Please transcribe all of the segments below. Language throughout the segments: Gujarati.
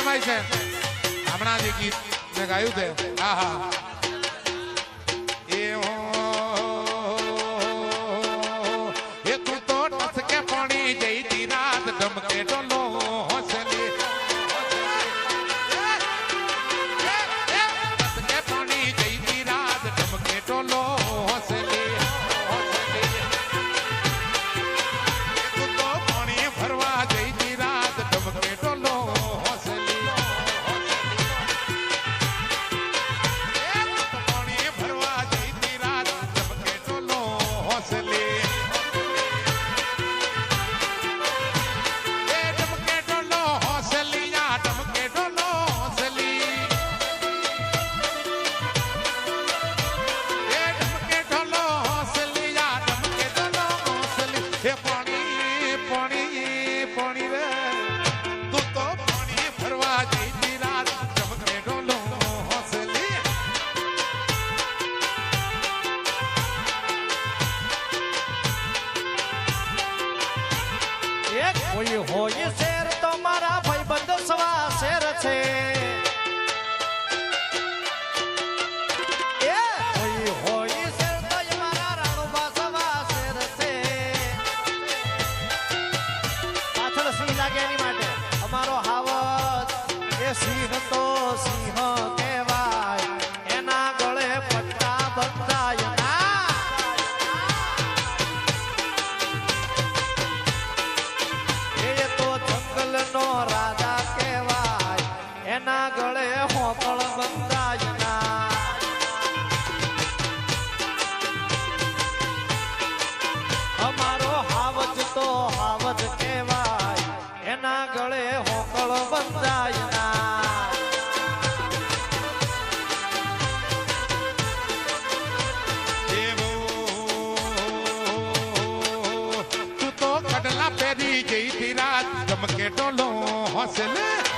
ફરમાય છે. હમણાં જે ગીત મેં ગાયું છે. હા હા. કોઈ હોય શેર તો મારા ભાઈબંધ સવા શેર છે. લાગે એની માટે? અમારો હાવત એ સિંહ હતો. পেটলো হসলে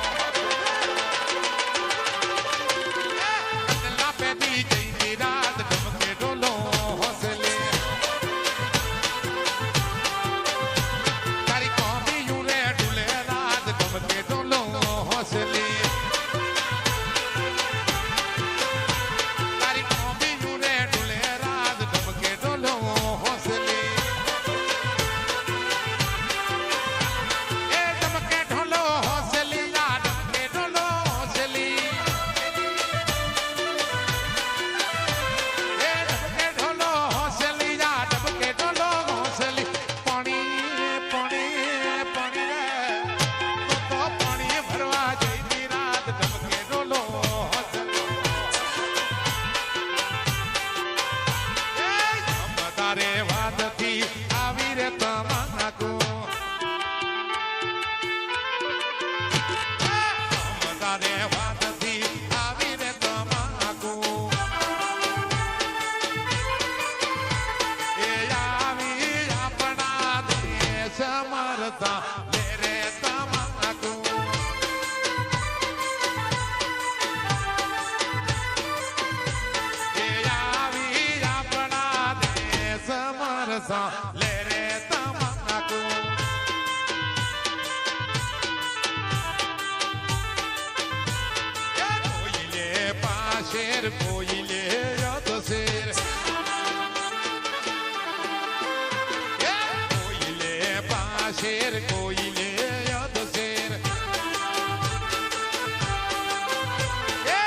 વારસા લે રે તમાકુ કોઈલે પાશેર કોઈલે રતશેર કોઈલે પાશેર કોઈલે રતશેર એ